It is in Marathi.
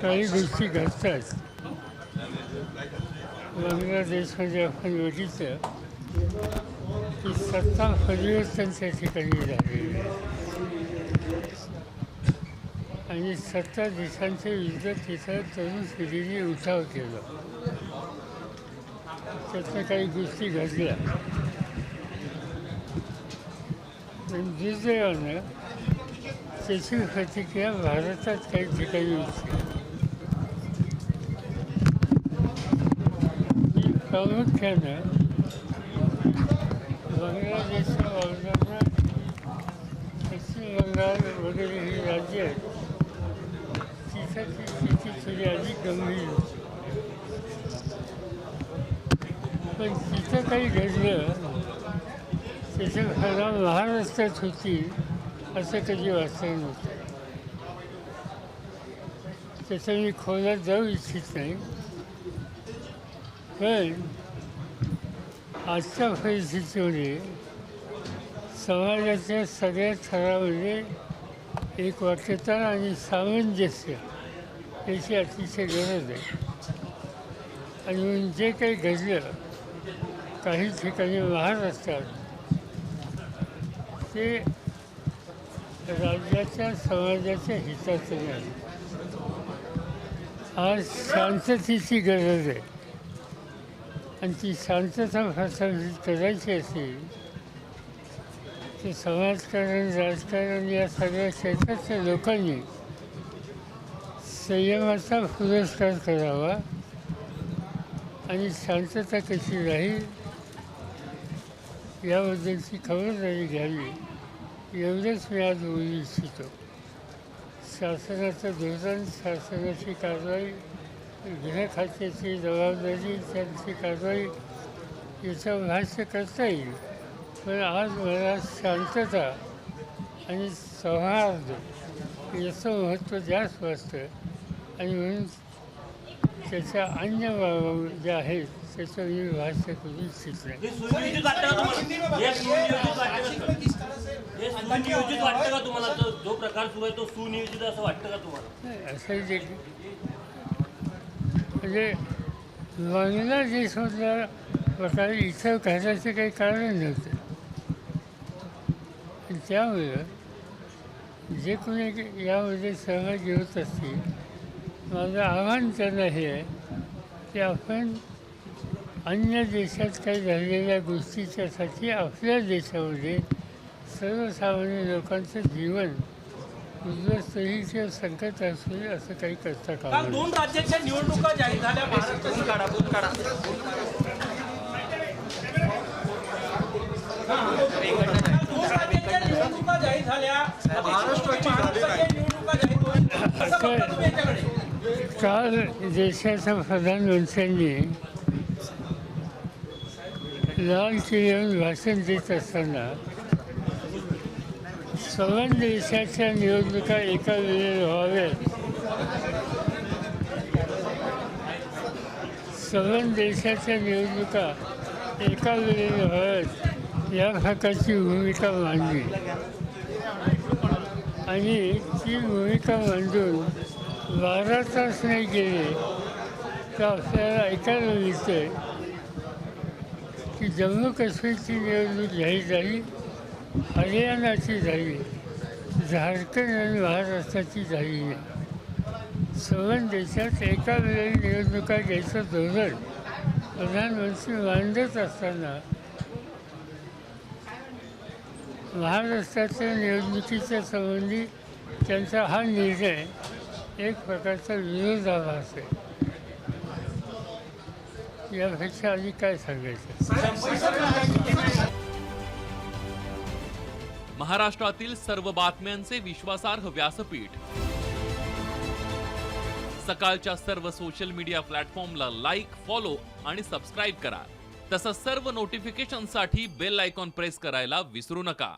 काही गोष्टी घडतात बांगलादेशमध्ये म्हणजे आपण बघितलं की सत्ता परिवर्तन त्या ठिकाणी झालेलं आहे आणि सत्तर देशांच्या विरुद्ध तिथं तरुण पिढीने उठाव केला. त्यातनं काही गोष्टी घडल्या. पण दुर्दैवानं त्याची प्रतिक्रिया भारतात काही ठिकाणी होती. ही प्रामुख्यानं बांगलादेशच्या वावरणारा पश्चिम बंगाल वगैरे ही राज्य आहेत तिथं स्थिती थोडी अधिक गंभीर होती पण तिथं काही घडलं त्याची घटना महाराष्ट्रात होती असं कधी वाचलं नव्हतं. त्याचं मी खोलात जाऊ इच्छित नाही. पण आजच्या परिस्थितीमध्ये समाजाच्या सगळ्या थरामध्ये एक वाक्यता आणि सामंजस्य त्याची अतिशय गरज आहे आणि जे काही घडलं काही ठिकाणी महाराष्ट्रात ते राज्याच्या समाजाच्या हिताचं नाही. आज शांततेची गरज आहे. आणि ती शांतता प्रस्थापित करायची असेल तर समाजकारण राजकारण या सगळ्या क्षेत्रातल्या लोकांनी संयमाचा पुरस्कार करावा. आणि शांतता कशी राहील याबद्दलची खबरदारी घ्यावी एवढंच मी आज बोलू इच्छितो. शासनाचं धोरण शासनाची कारवाई गृह खात्याची जबाबदारी त्यांची कारवाई याचं भाष्य करता येईल. पण आज मला शांतता आणि सौहार्द याचं महत्त्व जास्त वाटतं आणि म्हणून त्याच्या अन्य ज्या आहेत त्याचं मी भाष्य करू इच्छित नाही सुनियोजित वाटतं का तुम्हाला? सुनियोजित वाटतं का सुनियोजित वाटतं का तुम्हाला? तो जो प्रकार सुरू आहे तो सुनियोजित असं जे म्हणजे बांगलादेशमधल्या प्रकारे इथं घालायचं काही कारण नव्हतं. त्यामुळं जे कोणी यामध्ये सहभागी होत असतील माझं आव्हान त्यांना हे आहे की आपण अन्य देशात काही झालेल्या गोष्टीच्यासाठी आपल्या देशामध्ये सर्वसामान्य लोकांचं जीवन उद्ध्वस्त होईल किंवा संकट असू नये असं काही करता नये. दोन राज्याच्या निवडणुका जाहीर झाल्या. महाराष्ट्राची काढा बोल काढा. दोन राज्याच्या निवडणुका जाहीर झाल्या. काल देशाच्या प्रधानमंत्र्यांनी लाल किल्ल्यावर भाषण देत असताना सर्व देशाच्या निवडणुका एका वेळेला व्हाव्यात. सर्व देशाच्या निवडणुका एका वेळेला व्हाव्यात या प्रकारची भूमिका मांडली. आणि ती भूमिका मांडून बारा तास नाही गेले तर आपल्याला ऐकायला मिळते की जम्मू काश्मीरची निवडणूक जाहीर झाली हरियाणाची झाली झारखंड आणि महाराष्ट्राची झाली. नाही सर्व देशात एका वेळी निवडणुका घ्यायचं धोरण प्रधानमंत्री मांडत असताना महाराष्ट्राच्या निवडणुकीच्या संबंधी त्यांचा हा निर्णय एक प्रकारचा विरोध झाला असेल. यापेक्षा आधी काय सांगायचं? महाराष्ट्रातील सर्व बातम्यांचे विश्वासार्ह व्यासपीठ. सकाळच्या सर्व सोशल मीडिया प्लॅटफॉर्मला लाईक फॉलो आणि सबस्क्राईब करा. तसंच सर्व नोटिफिकेशनसाठी बेल आयकॉन प्रेस करायला विसरू नका.